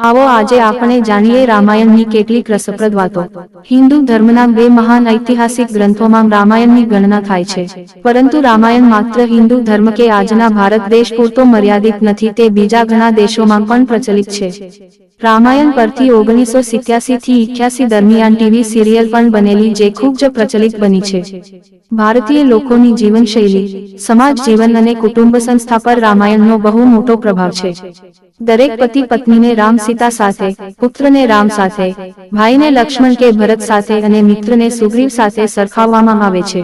આવો આજે આપણે જાણીએ રામાયણની કેટલીક રસપ્રદ વાતો. હિન્દુ ધર્મના બે મહાન ઐતિહાસિક ગ્રંથોમાં રામાયણની ગણના થાય છે. પરંતુ રામાયણ માત્ર હિન્દુ ધર્મ કે આજના ભારત દેશ પૂરતો મર્યાદિત નથી, તે બીજા ઘણા દેશોમાં પણ પ્રચલિત છે. રામાયણ પરથી ઓગણીસો સિત્યાસી થી ઇઠ્યાસી દરમિયાન ટીવી સિરિયલ પણ બનેલી જે ખૂબ જ પ્રચલિત બની છે. ભારતીય લોકોની જીવનશૈલી, સમાજ જીવન અને કુટુંબ સંસ્થા પર રામાયણનો બહુ મોટો પ્રભાવ છે. દરેક પતિ પત્નીને રામ સીતા સાથે, પુત્રને રામ સાથે, ભાઈને લક્ષ્મણ કે ભરત સાથે અને મિત્રને સુગ્રીવ સાથે સરખાવવામાં આવે છે.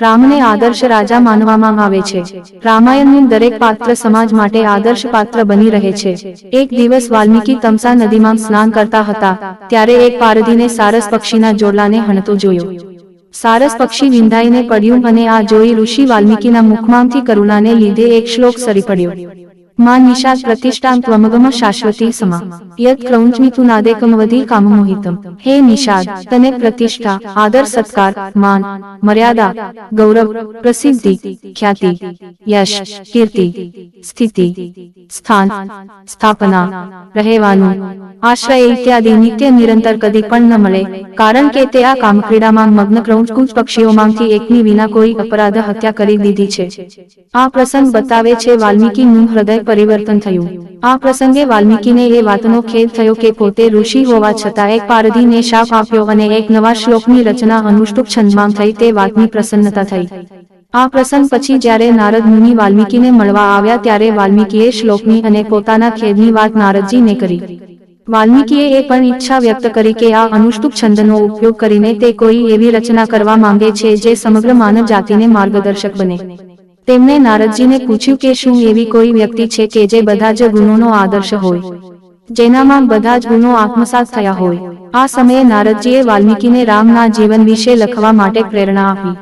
રામને આદર્શ રાજા માનવામાં આવે છે. રામાયણનું દરેક પાત્ર સમાજ માટે આદર્શ પાત્ર બની રહે છે. એક દિવસ વાલ્મીકી તમસા નદીમાં સ્નાન કરતા હતા, ત્યારે એક પારધીને સારસ પક્ષીના જોડલાને હણતો જોયો. સારસ પક્ષી વિંધાઈને પડ્યું અને આ જોઈ ઋષિ વાલ્મીકીના મુખમાંથી કરુણાને લીધે એક શ્લોક સરી પડ્યો. નિષાદ પ્રતિષ્ઠાં ત્વમગમ શાશ્વતી સમા યત ક્રૌંચમિતુ નાદેકમ વધી કામમોહિતમ હે નિષાદ તને પ્રતિષ્ઠા આદર સત્કાર માન મર્યાદા ગૌરવ પ્રસિદ્ધિ ખ્યાતિ યશ કીર્તિ સ્થિતિ સ્થાન સ્થાપના રહેવાનું આશ્રય ઇત્યાદિ નિત્ય નિરંતર કદી પણ ન મળે, કારણ કે તે આ કામક્રીડામાં મગ્ન ક્રૌંચકૂચ પક્ષીઓમાંથી એકની વિના કોઈ અપરાધ હત્યા કરી દીધી છે. આ પ્રસંગ બતાવે છે વાલ્મીકીનું હૃદય પરિવર્તન થયું. આ પ્રસંગે વાલ્મીકીને એ વાતનો ખેદ થયો કે પોતે ઋષિ હોવા છતાં એક પારધીને શાપ આપ્યો અને એક નવા શ્લોકની રચના અનુષ્ટુપ છંદમાં થઈ તે વાતની પ્રસન્નતા થઈ. આ પ્રસંગ પછી જ્યારે નારદ મુનિ વાલ્મીકીને મળવા આવ્યા ત્યારે વાલ્મીકીએ શ્લોકની અને પોતાના ખેદની વાત નારદજીને કરી. વાલ્મીકીએ એ પણ ઈચ્છા વ્યક્ત કરી કે આ અનુષ્ટુપ છંદનો ઉપયોગ કરીને તે કોઈ એવી રચના કરવા માંગે છે જે સમગ્ર માનવ જાતિને માર્ગદર્શક બને. તેમણે નારદજીને પૂછ્યું કે શું એવી કોઈ વ્યક્તિ છે કે જે બધા જ ગુણોનો આદર્શ હોય? જેનામાં બધા જ ગુણો આત્મસાત થયા હોય. આ સમયે નારદજીએ વાલ્મીકીને રામના જીવન વિશે લખવા માટે પ્રેરણા આપી.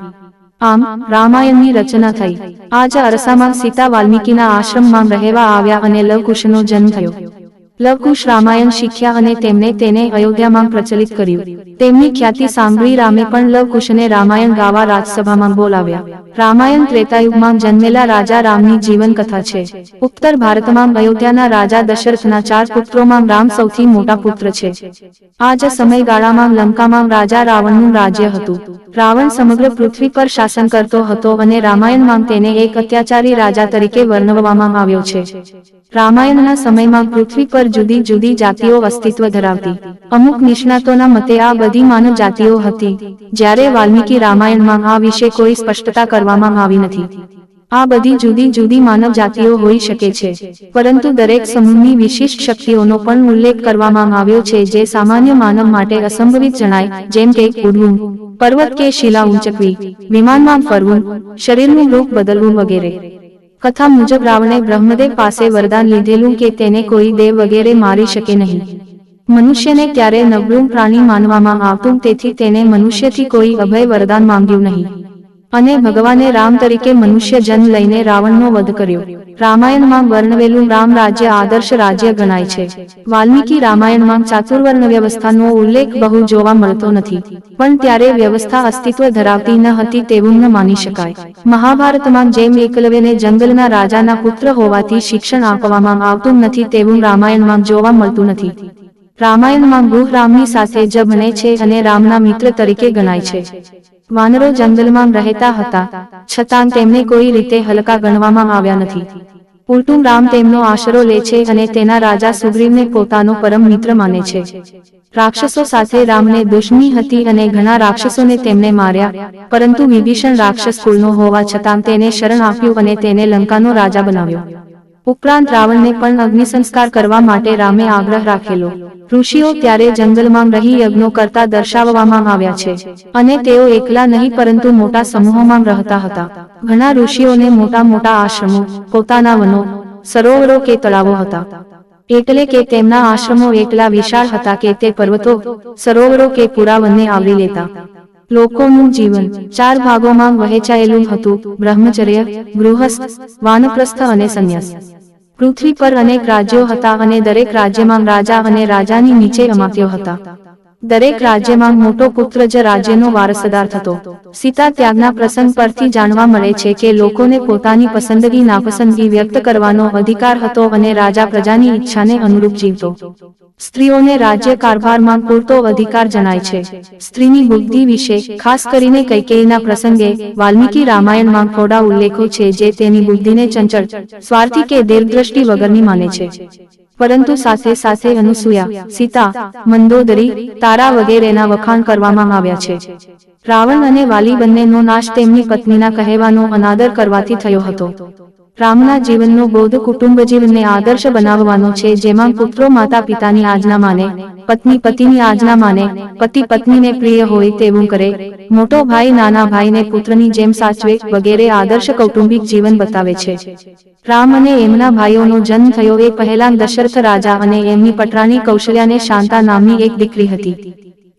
આમ, રામાયણની રચના થઈ. આ અરસામાં સીતા વાલ્મીકીના આશ્રમમાં રહેવા આવ્યા અને લવકુશનો જન્મ થયો. લવકુશ રામાયણ શીખ્યા અને તેમણે તેને અયોધ્યામાં પ્રચલિત કર્યું. તેમની ખ્યાતિ સાંભળી રામે પણ લવકુશને રામાયણ ગાવા રાજસભામાં બોલાવ્યા. રામાયણ ત્રેતાયુગમાં જન્મેલા રાજા રામની જીવન કથા છે. ઉત્તર ભારતમાં અયોધ્યાના રાજા દશરથના ચાર પુત્રોમાં રામ સૌથી મોટા પુત્ર છે. આ જ સમયગાળામાં લંકામાં રાજા રાવણનું રાજ્ય હતું. રાવણ સમગ્ર પૃથ્વી પર શાસન કરતો હતો અને રામાયણમાં તેને એક અત્યાચારી રાજા તરીકે વર્ણવવામાં આવ્યો છે. રામાયણના સમયમાં પૃથ્વી પર જુદી જુદી જાતિઓ અસ્તિત્વ ધરાવતી. અમુક નિષ્ણાતોના મતે આ બધી માનવ જાતિઓ હતી, જ્યારે વાલ્મીકી રામાયણમાં આ વિશે કોઈ સ્પષ્ટતા કરવામાં આવી નથી. આ બધી જુદી જુદી માનવ જાતિઓ હોઈ શકે છે, પરંતુ દરેક સમૂહની વિશિષ્ટ શક્તિઓનો પણ ઉલ્લેખ કરવામાં આવ્યો છે જે સામાન્ય માનવ માટે અસંભવિત જણાય, જેમ કે ઉડવું, પર્વત કે શિલા ઊંચકવી, વિમાનમાં ફરવું, શરીરનું રૂપ બદલવું વગેરે. કથા મુજબ રાવણે બ્રહ્મદેવ પાસે વરદાન લીધેલું કે તેને કોઈ દેવ વગેરે મારી શકે નહીં. મનુષ્યને ત્યારે નબળું પ્રાણી માનવામાં આવતું તેથી તેને મનુષ્યથી કોઈ અભય વરદાન માંગ્યું નહીં. અને ભગવાને રામ તરીકે મનુષ્ય જન્મ લઈને રાવણનો વધ કર્યો. રામાયણમાં વર્ણવેલું રામ રાજ્ય આદર્શ રાજ્ય ગણાય છે. વાલ્મીકી રામાયણમાં ચાતુર્વર્ણ વ્યવસ્થાનો ઉલ્લેખ બહુ જોવા મળતો નથી. પણ ત્યારે વ્યવસ્થા અસ્તિત્વ ધરાવતી ન હતી તેવું ન માની શકાય. મહાભારતમાં જેમ એકલવ્યને જંગલના રાજાના પુત્ર હોવાથી શિક્ષણ આપવામાં આવતું નથી તેવું રામાયણમાં જોવા મળતું નથી. રામાયણમાં ગુહ રામની સાથે જ છે અને રામના મિત્ર તરીકે ગણાય છે. વાનરો જંગલમાં રહેતા હતા, છતાં તેમને કોઈ રીતે હલકા ગણવામાં આવ્યા નથી. ઉલટું રામ તેમનો આશરો લે છે અને તેના રાજા સુગ્રીવને પોતાનો પરમ મિત્ર માને છે. રાક્ષસો સાથે રામને દુશ્મની હતી અને ઘણા રાક્ષસોને તેમને માર્યા, પરંતુ વિભીષણ રાક્ષસ કુળનો હોવા છતાં તેને શરણ આપ્યું અને તેને લંકાનો રાજા બનાવ્યો. ઉપરાંત રાવણને પણ અગ્નિ સંસ્કાર કરવા માટે રામે આગ્રહ રાખેલો. ઋષિઓ ત્યારે જંગલમાં રહી યજ્ઞો કરતા દર્શાવવામાં આવ્યા છે. અને તેઓ એકલા નહીં, પરંતુ મોટા સમૂહોમાં રહેતા હતા. ઘણા ઋષિઓને મોટા મોટા આશ્રમો, પોતાના વનો, સરોવરો કે તળાવો હતા. એટલે કે તેમના આશ્રમો એકલા વિશાળ હતા કે તે પર્વતો, સરોવરો કે પુરાવનને આવરી લેતા. લોકોનું જીવન ચાર ભાગોમાં વહેંચાયેલું હતું. બ્રહ્મચર્ય, ગૃહસ્થ, વાનપ્રસ્થ અને સંન્યાસ. પૃથ્વી પર અનેક રાજ્યો હતા અને દરેક રાજ્યમાં રાજા અને રાજાની નીચે અમાત્યો હતા. દરેક રાજ્યમાં મોટો પુત્ર જ રાજ્યનો વારસદાર થતો. સીતા ત્યાગના પ્રસંગ પરથી જાણવા મળે છે કે લોકોને પોતાની પસંદગી નાપસંદગી વ્યક્ત કરવાનો અધિકાર હતો અને રાજા પ્રજાની ઈચ્છાને અનુરૂપ જીવતો. સ્ત્રીઓને રાજ્ય કારભારમાં પૂરતો અધિકાર જણાય છે. સ્ત્રીની બુદ્ધિ વિશે ખાસ કરીને કૈકેયીના પ્રસંગે વાલ્મીકી રામાયણમાં થોડા ઉલ્લેખો છે જે તેની બુદ્ધિને ચંચળ સ્વાર્થી કે દીર્ઘદ્રષ્ટિ વગરની માને છે. પરંતુ સાથે સાથે અનુસૂયા, સીતા, મંદોદરી, તારા વગેરેના વખાણ કરવામાં આવ્યા છે. રાવણ અને વાલી બંનેનો નાશ તેમની પત્નીના કહેવાનો અનાદર કરવાથી થયો હતો. રામના જીવનનો બોધ કુટુંબ જીવનને આદર્શ બનાવવાનો છે, જેમાં પુત્રો માતા પિતાની આજ્ઞા માને, પત્ની પતિની આજ્ઞા માને, પતિ પત્નીને પ્રિય હોય તેવું કરે, મોટો ભાઈ નાના ભાઈને પુત્રની જેમ સાચવે વગેરે આદર્શ કૌટુંબિક જીવન બતાવે છે. રામ અને એમના ભાઈઓનો જન્મ થયો એ પહેલા દશરથ રાજા અને એમની પટરાણી કૌશલ્યાને શાંતા નામની એક દીકરી હતી.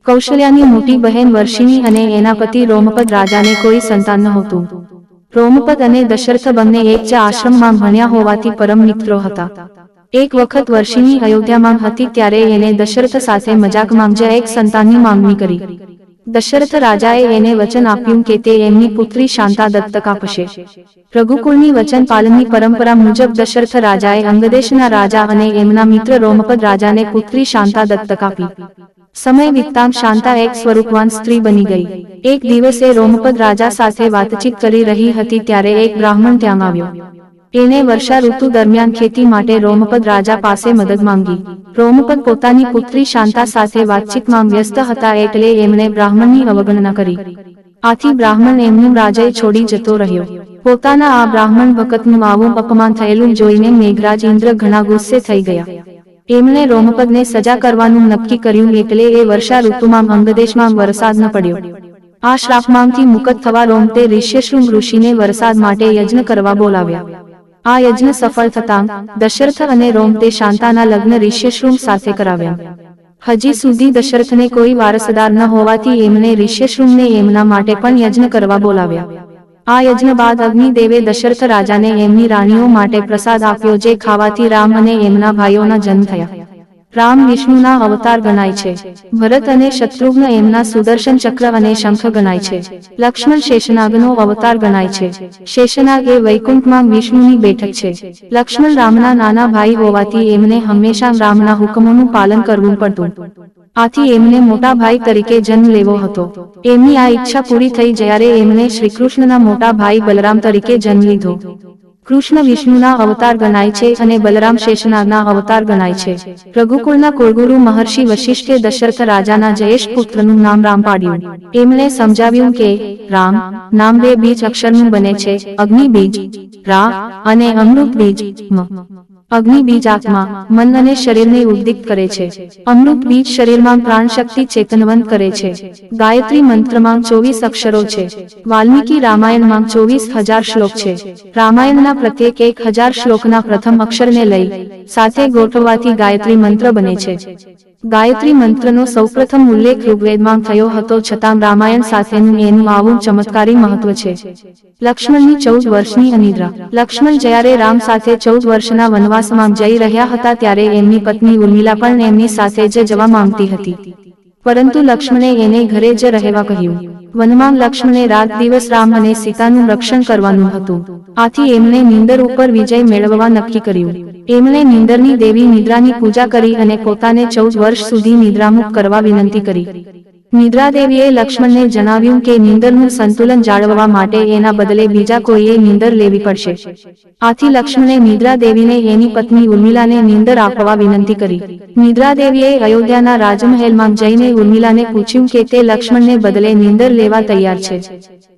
કૌશલ્યાની મોટી બહેન વર્ષિણી અને એના પતિ રોમપદ રાજાને કોઈ સંતાન નહોતું. રોમપદ અને દશરથ બંને એક જ આશ્રમમાં ભણ્યા હોવાથી પરમ મિત્રો હતા. એક વખત વર્ષિણી અયોધ્યામાં હતી ત્યારે એને દશરથ સાથે મજાકમાં જ એક સંતાનની માંગણી કરી. દશરથ રાજાએ એને વચન આપ્યું કે તે એમની પુત્રી શાંતા દત્તક આપશે રઘુકુળની વચન પાલનની પરંપરા મુજબ દશરથ રાજાએ અંગદેશના રાજા અને એમના મિત્ર રોમપદ રાજાને પુત્રી શાંતા દત્તક આપી સમય વીતતામ શાંતા એક સ્વરૂપવાન સ્ત્રી બની ગઈ. એક દિવસે રોમપદ રાજા સાથે વાતચીત કરી રહી હતી ત્યારે એક બ્રાહ્મણ ત્યાં આવ્યો. એને વર્ષા ઋતુ દરમિયાન ખેતી માટે રોમપદ રાજા પાસે મદદ માંગી. રોમપદ પોતાની પુત્રી શાંતા સાથે વાતચીતમાં વ્યસ્ત હતા એટલે એમણે બ્રાહ્મણની અવગણના કરી. આથી બ્રાહ્મણ એમનું રાજાએ છોડી જતો રહ્યો. પોતાના આ બ્રાહ્મણ ભક્તનું આવું અપમાન થયેલું જોઈને મેઘરાજ ઇન્દ્ર ઘણા ગુસ્સે થઈ ગયા. એમણે રોમપદને સજા કરવાનું નક્કી કર્યું એટલે એ વર્ષા ઋતુમાં અંગદેશમાં વરસાદ ન પડ્યો. આ શ્રાપમાંથી મુક્ત થવા રોમતે ઋષ્યશૃંગ ઋષિને વરસાદ માટે યજ્ઞ કરવા બોલાવ્યા. આ યજ્ઞ સફળ થતાં દશરથ અને રોમતે શાંતાના લગ્ન ઋષ્યશૃંગ સાથે કરાવ્યા. હજી સુધી દશરથને કોઈ વારસદાર ન હોવાથી એમણે ઋષ્યશૃંગને એમના માટે પણ યજ્ઞ કરવા બોલાવ્યા. આ યજ્ઞ બાદ અગ્નિદેવે દશરથ રાજાને એમની રાણીઓ માટે પ્રસાદ આપ્યો જે ખાવાથી રામ અને એમના ભાઈઓના જન્મ થયા. રામ વિષ્ણુના અવતાર ગણાય છે. ભરત અને શત્રુઘ્ન એમના સુદર્શન ચક્ર અને શંખ ગણાય છે. લક્ષ્મણ શેષનાગનો અવતાર ગણાય છે. શેષનાગ એ વૈકુંઠમાં વિષ્ણુની બેઠક છે. લક્ષ્મણ રામના નાના ભાઈ હોવાથી એમને હંમેશા રામના હુકમોનું પાલન કરવું પડતું. આથી એમને મોટા ભાઈ તરીકે જન્મ લેવો હતો. એમની આ ઈચ્છા પૂરી થઈ જ્યારે એમને શ્રીકૃષ્ણના મોટા ભાઈ બલરામ તરીકે જન્મ લીધો. કૃષ્ણ વિષ્ણુના અવતાર ગણાય છે અને બલરામ શેષનાગના અવતાર ગણાય છે. રઘુકુળના કુળગુરુ મહર્ષિ વશિષ્ઠે દશરથ રાજાના જયેશ પુત્રનું નામ રામ પાડ્યું. એમણે સમજાવ્યું કે, રામ, નામ બે બીજ અક્ષરનું બને છે. અગ્નિ બીજ, રા અને અમૃત બીજ અગ્નિ બીજ આત્મા, મન અને શરીરને ઉદ્દીપ્ત કરે છે. અમૃત બીજ શરીરમાં પ્રાણ શક્તિ ચેતનવંત કરે છે. ગાયત્રી મંત્રમાં ચોવીસ અક્ષરો છે. વાલ્મીકી રામાયણમાં ચોવીસ હજાર શ્લોક છે. રામાયણના પ્રત્યેક એક હજાર શ્લોકના પ્રથમ અક્ષરને લઈ, સાથે ગોઠવવાથી ગાયત્રી મંત્ર બને છે. ગાયત્રી મંત્રનો સૌપ્રથમ ઉલ્લેખ ઋગ્વેદમાં થયો હતો. છતાં રામાયણ સાથેનું એનું આવું ચમત્કારી મહત્વ છે. લક્ષ્મણની ચૌદ વર્ષની અનિદ્રા. લક્ષ્મણ જ્યારે રામ સાથે ચૌદ વર્ષના વનવાસમાં જઈ રહ્યા હતા ત્યારે એમની પત્ની ઉર્મિલા પણ એમની સાથે જ જવા માંગતી હતી. પરંતુ લક્ષ્મણે એને ઘરે જ રહેવા કહ્યું. વનમાં લક્ષ્મણે રાત દિવસ રામ અને સીતાનું રક્ષણ કરવાનું હતું. આથી એમણે નીંદર ઉપર વિજય મેળવવા નક્કી કર્યું. એમણે નીંદરની દેવી નિદ્રાની પૂજા કરી અને પોતાને ચૌદ વર્ષ સુધી નિદ્રામુક્ત કરવા વિનંતી કરી. નિદ્રાદેવીએ લક્ષ્મણને જણાવ્યું કે નીંદરનું સંતુલન જાળવવા માટે એના બદલે બીજા કોઈએ નીંદર લેવી પડશે. આથી લક્ષ્મણે નિદ્રાદેવીને એની પત્ની ઉર્મિલાને નીંદર આપવા વિનંતી કરી. નિદ્રાદેવીએ અયોધ્યાના રાજમહેલમાં જઈને ઉર્મિલાને પૂછ્યું કે તે લક્ષ્મણને બદલે નીંદર લેવા તૈયાર છે.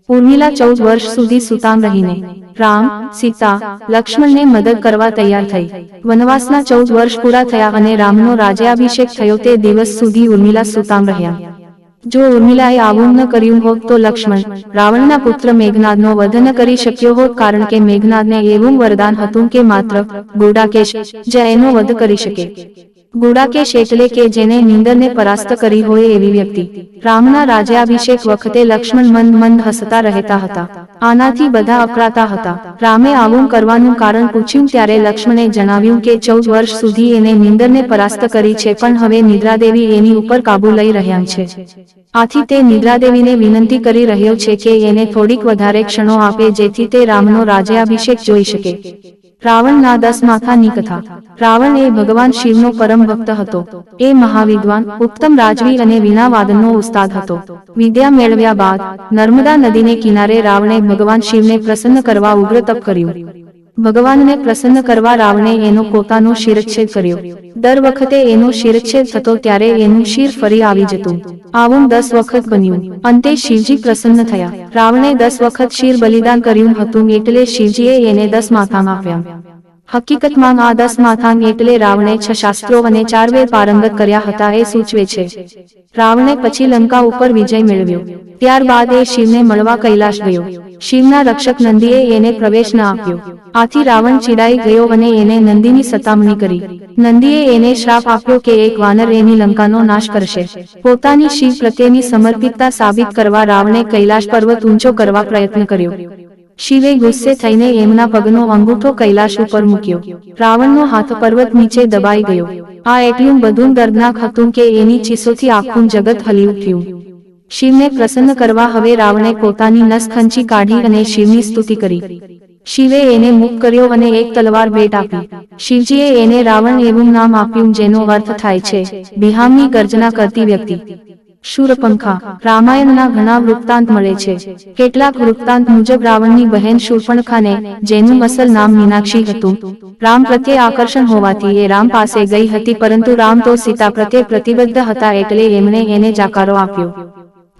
ઉર્મિલા ચૌદ વર્ષ સુધી સુતામ રહીને, રામ, સીતા, લક્ષ્મણને મદદ કરવા તૈયાર થઈ. વનવાસના ચૌદ વર્ષ પૂરા થયા અને રામનો રાજ્યાભિષેક થયો તે દિવસ સુધી ઉર્મિલા સુતામ રહ્યા. જો ઉર્મિલાએ આવું ન કર્યું હોત તો લક્ષ્મણ રાવણના પુત્ર મેઘનાદનો વધ ન કરી શક્યો હોત કારણ કે મેઘનાદને એવું વરદાન હતું કે માત્ર ગોડાકેશ જ એનો વધ કરી શકે. ગુડાકેશ એટલે કે જેને નિંદરને પરાસ્ત કરી હોય એવી વ્યક્તિ. રામના રાજ્યાભિષેક વખતે લક્ષ્મણ મંદ મંદ હસતા રહેતા હતા. આનાથી બધા અકળાતા હતા. રામે આવું કરવાનું કારણ પૂછ્યું ત્યારે લક્ષ્મણે જણાવ્યું કે ચૌદ વર્ષ સુધી એને નિંદરને પરાસ્ત કરી છે પણ હવે નિદ્રાદેવી એની ઉપર કાબુ લઈ રહ્યા છે. આથી તે નિદ્રાદેવીને વિનંતી કરી રહ્યો છે કે એને થોડીક વધારે ક્ષણો આપે જેથી તે રામનો રાજ્યાભિષેક જોઈ શકે. રાવણના દસ માથાની કથા. રાવણ એ ભગવાન શિવનો પરમ ભક્ત હતો. એ મહાવિદ્વાન, ઉત્તમ રાજવી અને વીણાવાદનનો ઉસ્તાદ હતો. વિદ્યા મેળવ્યા બાદ નર્મદા નદીને કિનારે રાવણે ભગવાન શિવને પ્રસન્ન કરવા ઉગ્ર તપ કર્યું. ભગવાનને પ્રસન્ન કરવા રાવણે એનો પોતાનો શિરચ્છેદ કર્યો. દર વખતે એનો શિરચ્છેદ થતો ત્યારે એનું શિર ફરી આવી જતું. આવું દસ વખત બન્યું. અંતે શિવજી પ્રસન્ન થયા. રાવણે દસ વખત શિર બલિદાન કર્યું હતું એટલે શિવજીએ એને દસ માથામાં આપ્યા. હકીકતમાં આ દસ માથાંગ એટલે રાવણે છ શાસ્ત્રો અને ચાર વેદ પારંગત કર્યા હતા એ સૂચવે છે. રાવણે પછી લંકા ઉપર વિજય મેળવ્યો. ત્યારબાદ એ શિવને મળવા કૈલાશ ગયો. શિવના રક્ષક નંદીએ એને પ્રવેશ ના આપ્યો. આથી રાવણ ચીડાઈ ગયો અને એને નંદીની સતામણી કરી. નંદીએ એને શ્રાપ આપ્યો કે એક વાનર એની લંકાનો નાશ કરશે. પોતાની શિવ પ્રત્યેની સમર્પિતતા સાબિત કરવા રાવણે કૈલાશ પર્વત ઊંચો કરવા પ્રયત્ન કર્યો. શિવે ગુસ્સે થઈને એમના પગનો અંગૂઠો કૈલાશ ઉપર મૂક્યો. રાવણનો હાથ પર્વત નીચે દબાઈ ગયો. આ એટલું બધું દર્દનાક હતું કે એની ચીસોથી આખું જગત હલી ઉઠ્યું. શિવને પ્રસન્ન કરવા હવે રાવણે પોતાની નસ ખંચી કાઢી અને શિવની સ્તુતિ કરી. શિવે એને મુક કર્યો અને એક તલવાર ભેટ આપી. શિવજીએ એને રાવણ એવું નામ આપ્યું જેનો અર્થ થાય છે, બિહામની ગર્જના કરતી વ્યક્તિ. શૂરપંખા. રામાયણના ઘણા વૃત્તાંત મળે છે. કેટલાક વૃત્તાંત મુજબ રાવણની બહેન શૂરપણખાને જેનું અસલ નામ મીનાક્ષી હતું. રામ પ્રત્યે આકર્ષણ હોવાથી એ રામ પાસે ગઈ હતી, પરંતુ રામ તો સીતા પ્રત્યે પ્રતિબદ્ધ હતા એટલે એમણે એને જાકારો આપ્યો.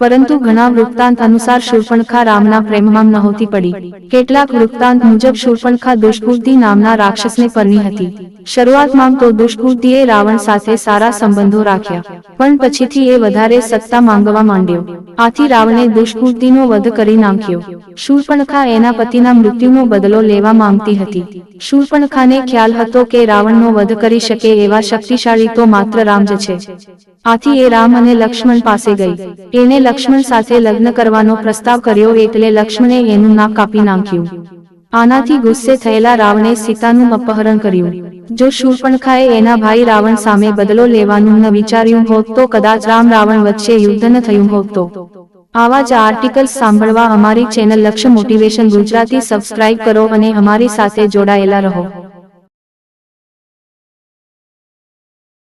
પરંતુ ઘણા વૃત્તાંત અનુસાર શૂર્પણખા રામના પ્રેમમાં નહોતી પડી. કેટલાક વૃત્તાંત મુજબ શૂર્પણખા દુષ્કૃતિ નામના રાક્ષસને પરની હતી. શરૂઆતમાં તો દુષ્કૃતિએ રાવણ સાથે સારા સંબંધો રાખ્યા, પણ પછીથી એ વધારે સત્તા માંગવા માંડ્યો. આથી રાવણે દુષ્કૃતિનો વધ કરી નાખ્યો. શૂર્પણખા એના પતિના મૃત્યુનો બદલો લેવા માંગતી હતી. શૂર્પણખાને ખ્યાલ હતો કે રાવણનો વધ કરી શકે એવા શક્તિશાળી તો માત્ર રામ જ છે. આથી એ રામ અને લક્ષ્મણ પાસે ગઈ. એને લક્ષ્મણ સાથે લગ્ન કરવાનો પ્રસ્તાવ કર્યો એટલે લક્ષ્મણે એનું નાક કાપી નાખ્યું. આનાથી ગુસ્સે થયેલા રાવણે સીતાનું અપહરણ કર્યું. જો શૂર્પણખાએ એના ભાઈ રાવણ સામે બદલો લેવાનું ન વિચાર્યું હોત તો કદાચ રામ રાવણ વચ્ચે યુદ્ધ ન થયું હોત તો. આવા જ આર્ટિકલ્સ સાંભળવા અમારી ચેનલ લક્ષ્ય મોટિવેશન ગુજરાતી સબસ્ક્રાઇબ કરો અને અમારી સાથે જોડાયેલા રહો.